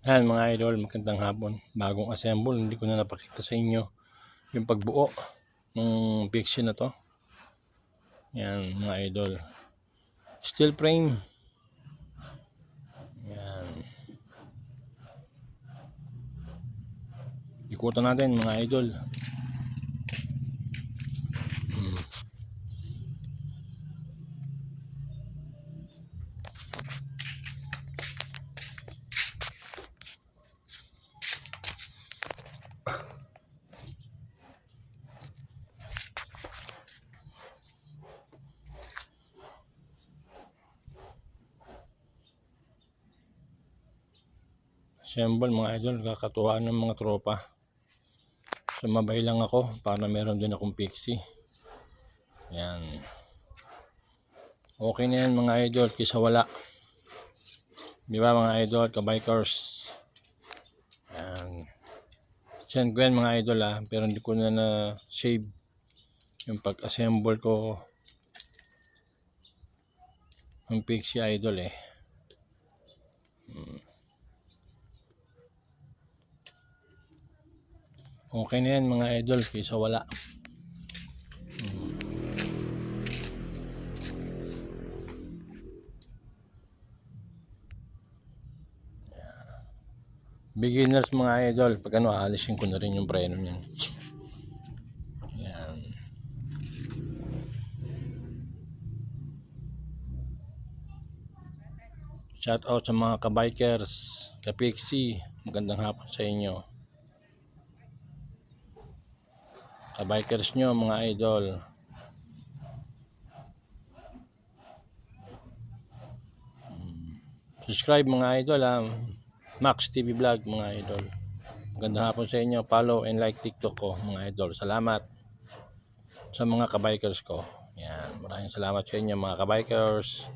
Ayan mga idol, magandang hapon. Bagong assemble, hindi ko na napakita sa inyo yung pagbuo ng pixie na to. Ayan mga idol. Steel frame. Ayan. Ikutan natin mga idol. Assemble mga idol, kakatuwaan ng mga tropa. Sumabay lang ako para meron din akong pixie. Yan. Okay na yan mga idol, kisa wala. Di ba mga idol, kabikers? Yan. Send ko yan mga idol ah, pero hindi ko na na save yung pag-assemble ko ng pixie idol eh. Okay na yan mga idol, kaysa wala. Beginners mga idol, pag ano, aalisin ko na rin yung preno niyan. Yan. Shout out sa mga kabikers, kapixie, magandang hapon sa inyo. Kabikers nyo mga idol. Mm. subscribe mga idol ha. Max TV Vlog mga idol. Magandang hapon sa inyo. Follow and like tiktok ko mga idol. Salamat sa mga kabikers ko. Yan. Maraming salamat sa inyo mga kabikers